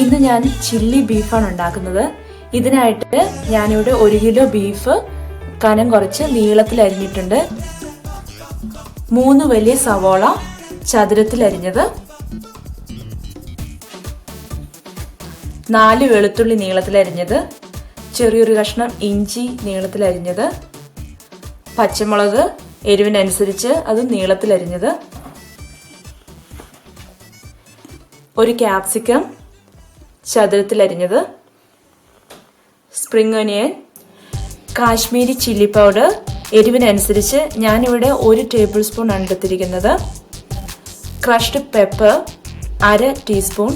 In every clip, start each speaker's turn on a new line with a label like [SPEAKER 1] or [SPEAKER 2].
[SPEAKER 1] ഇന്ന് ഞാൻ ചില്ലി ബീഫാണ് ഉണ്ടാക്കുന്നത്. ഇതിനായിട്ട് ഞാനിവിടെ ഒരു കിലോ ബീഫ് കനം കുറച്ച് നീളത്തിൽ അരിഞ്ഞിട്ടുണ്ട്. മൂന്ന് വലിയ സവോള ചതുരത്തിൽ അരിഞ്ഞത്. നാല് വെളുത്തുള്ളി നീളത്തിൽ അരിഞ്ഞത്. ചെറിയൊരു കഷ്ണം ഇഞ്ചി നീളത്തിൽ അരിഞ്ഞത്. പച്ചമുളക് എരിവിനനുസരിച്ച് അത് നീളത്തിൽ അരിഞ്ഞത്. ഒരു ക്യാപ്സിക്കം ചതുരത്തിൽ അരിഞ്ഞത് spring onion Kashmiri chilli powder എരിവിനനുസരിച്ച് ഞാനിവിടെ ഒരു ടേബിൾ സ്പൂൺ ആണ് എടുത്തിരിക്കുന്നത്. ക്രഷ്ഡ് പെപ്പർ അര ടീസ്പൂൺ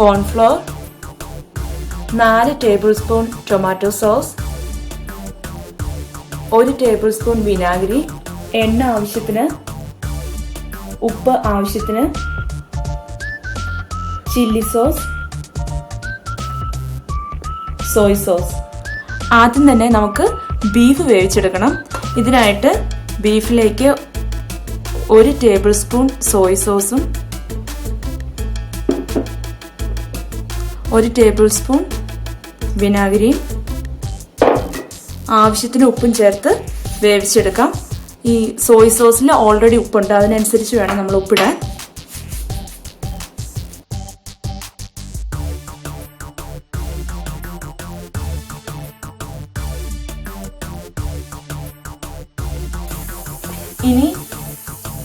[SPEAKER 1] കോൺഫ്ലോർ നാല് ടേബിൾ സ്പൂൺ ടൊമാറ്റോ സോസ് ഒരു ടേബിൾ സ്പൂൺ വിനാഗിരി എണ്ണ ആവശ്യത്തിന് ഉപ്പ് ആവശ്യത്തിന്. ചില്ലി സോസ് സോയ് സോസ് ആദ്യം തന്നെ നമുക്ക് ബീഫ് വേവിച്ചെടുക്കണം. ഇതിനായിട്ട് ബീഫിലേക്ക് ഒരു ടേബിൾ സ്പൂൺ സോയ് സോസും ഒരു ടേബിൾ സ്പൂൺ വിനാഗിരിയും ആവശ്യത്തിന് ഉപ്പും ചേർത്ത് വേവിച്ചെടുക്കാം. ഈ സോയ് സോസിൽ ഓൾറെഡി ഉപ്പുണ്ട്. അതിനനുസരിച്ച് വേണം നമ്മൾ ഉപ്പിടാൻ.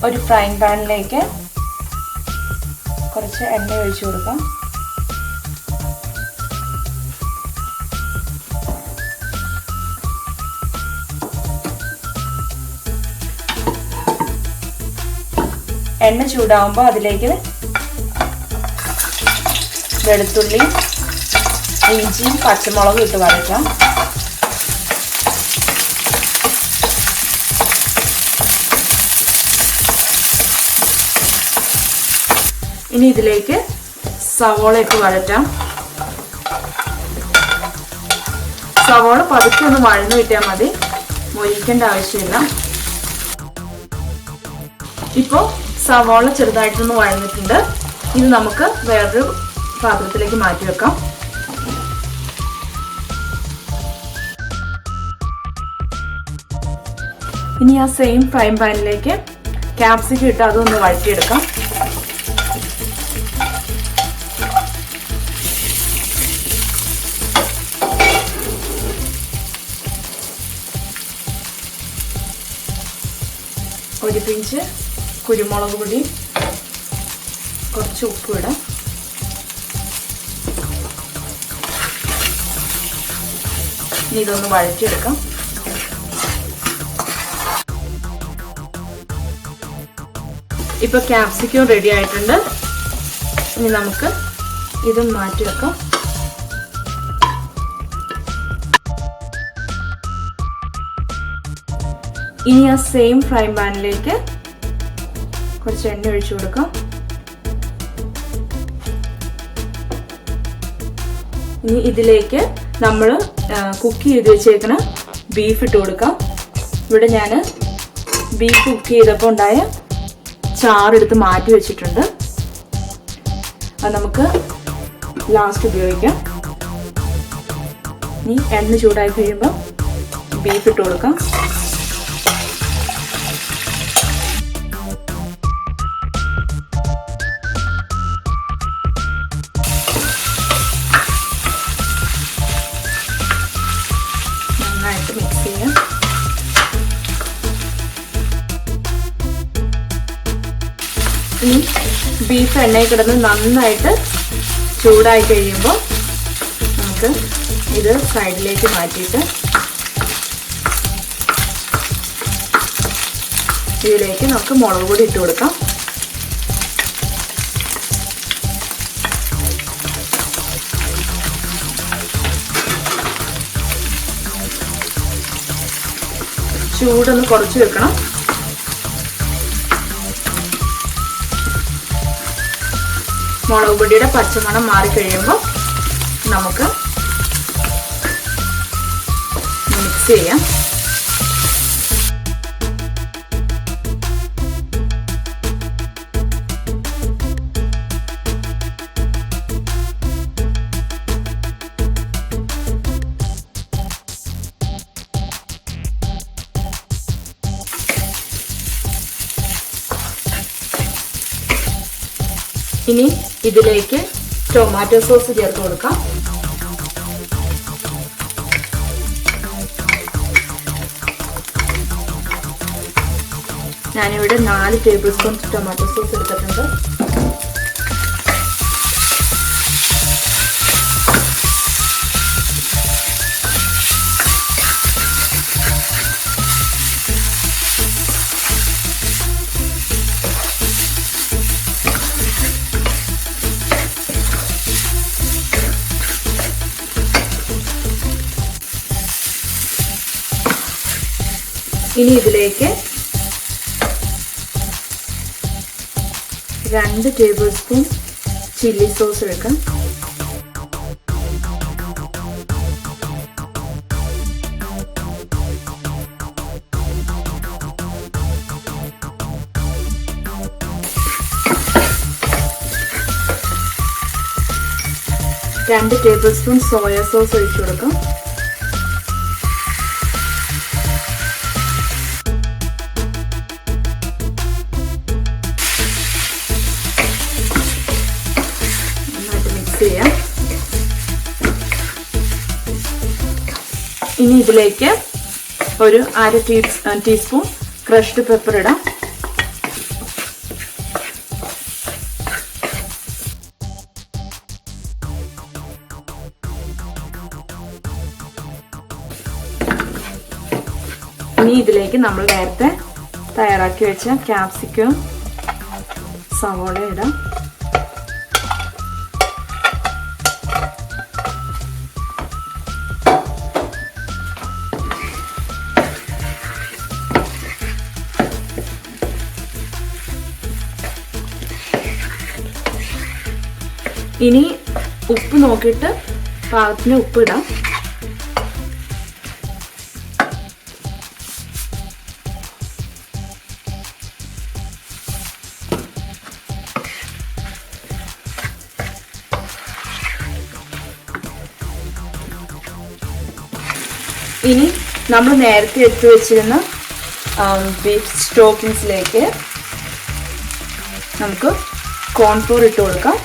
[SPEAKER 1] ഒരു ഫ്രൈങ് പാനിലേക്ക് കുറച്ച് എണ്ണ ഒഴിച്ചു കൊടുക്കാം. എണ്ണ ചൂടാവുമ്പോൾ അതിലേക്ക് വെളുത്തുള്ളി ഇഞ്ചിയും പച്ചമുളകും ഇട്ട് വരയ്ക്കാം. ഇനി ഇതിലേക്ക് സവോളയൊക്കെ വഴറ്റാം. സവോള പതുക്കെ ഒന്ന് വഴന്നു കിട്ടിയാൽ മതി. മൊരിക്കേണ്ട ആവശ്യമില്ല. ഇപ്പോൾ സവോള ചെറുതായിട്ടൊന്ന് വഴന്നിട്ടുണ്ട്. ഇത് നമുക്ക് വേറൊരു പാത്രത്തിലേക്ക് മാറ്റി വെക്കാം. ഇനി ആ സെയിം ഫ്രൈ പാനിലേക്ക് ക്യാപ്സിക്കം ഇട്ട് അതൊന്ന് വഴറ്റിയെടുക്കാം. ഒരു പിഞ്ച് കുരുമുളക് പൊടി കുറച്ച് ഉപ്പ് ഇടാം. ഇനി ഇതൊന്ന് വഴറ്റിയെടുക്കാം. ഇപ്പൊ ക്യാപ്സിക്കം റെഡി ആയിട്ടുണ്ട്. ഇനി നമുക്ക് ഇതും മാറ്റി വെക്കാം ഇനി ആ സെയിം ഫ്രൈ പാനിലേക്ക് കുറച്ച് എണ്ണ ഒഴിച്ചു കൊടുക്കാം. ഇനി ഇതിലേക്ക് നമ്മൾ കുക്ക് ചെയ്ത് വെച്ചേക്കണ ബീഫ് ഇട്ട് കൊടുക്കാം. ഇവിടെ ഞാൻ ബീഫ് കുക്ക് ചെയ്തപ്പോൾ ഉണ്ടായ ചാറെടുത്ത് മാറ്റി വെച്ചിട്ടുണ്ട്. അത് നമുക്ക് ലാസ്റ്റ് ഉപയോഗിക്കാം. ഇനി എണ്ണ ചൂടായി കഴിയുമ്പോൾ ബീഫ് ഇട്ട് കൊടുക്കാം. ബീഫ് എണ്ണയിൽ കിടന്ന് നന്നായിട്ട് ചൂടായി കഴിയുമ്പോൾ നമുക്ക് ഇത് സൈഡിലേക്ക് മാറ്റിയിട്ട് ഇതിലേക്ക് നമുക്ക് മുളക് പൊടി ഇട്ട് കൊടുക്കാം. ചൂടൊന്ന് കുറച്ച് വെക്കണം. മുളക് പൊടിയുടെ പച്ചമണം മാറിക്കഴിയുമ്പോൾ നമുക്ക് മിക്സ് ചെയ്യാം. ഇനി ഇതിലേക്ക് ടൊമാറ്റോ സോസ് ചേർത്ത് കൊടുക്കാം. ഞാനിവിടെ നാല് ടേബിൾ സ്പൂൺ ടൊമാറ്റോ സോസ് എടുത്തിട്ടുണ്ട്. ഇനി ഇതിലേക്ക് രണ്ട് ടേബിൾ സ്പൂൺ ചില്ലി സോസ് എടുക്കാം. രണ്ട് ടേബിൾ സ്പൂൺ സോയ സോസ് ഒഴിച്ചു കൊടുക്കാം. ഇനി ഇതിലേക്ക് ഒരു അര ടീ ടീസ്പൂൺ ക്രഷ്ഡ് പെപ്പർ ഇടാം. ഇനി ഇതിലേക്ക് നമ്മൾ നേരത്തെ തയ്യാറാക്കി വെച്ച ക്യാപ്സിക്കം സവോള ഇടാം. ഇനി ഉപ്പ് നോക്കിയിട്ട് പാകത്തിന് ഉപ്പ് ഇടാം. ഇനി നമ്മൾ നേരത്തെ എടുത്തു വെച്ചിരുന്ന ബീഫ് സ്റ്റോക്കിങ്സിലേക്ക് നമുക്ക് കോൺഫ്ലോർ ഇട്ട് കൊടുക്കാം.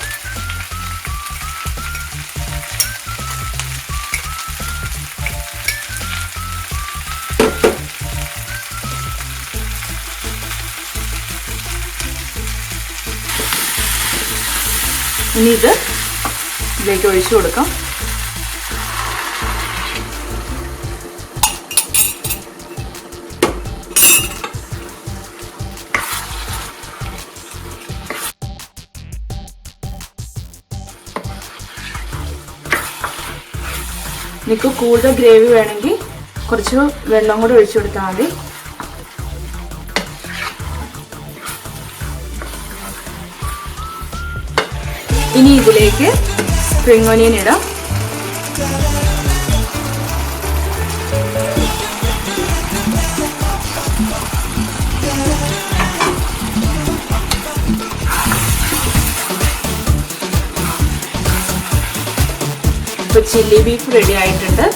[SPEAKER 1] ഇനി ഇത് ഇതിലേക്ക് ഒഴിച്ചു കൊടുക്കാം. നിങ്ങൾക്ക് കൂടുതൽ ഗ്രേവി വേണമെങ്കിൽ കുറച്ച് വെള്ളം കൂടി ഒഴിച്ചു കൊടുത്താൽ മതി. ഇനി ഇതിലേക്ക് സ്പ്രിംഗ് ഒനിയൻ ഇടാം. ഇപ്പൊ ചില്ലി ബീഫ് റെഡി ആയിട്ടുണ്ട്.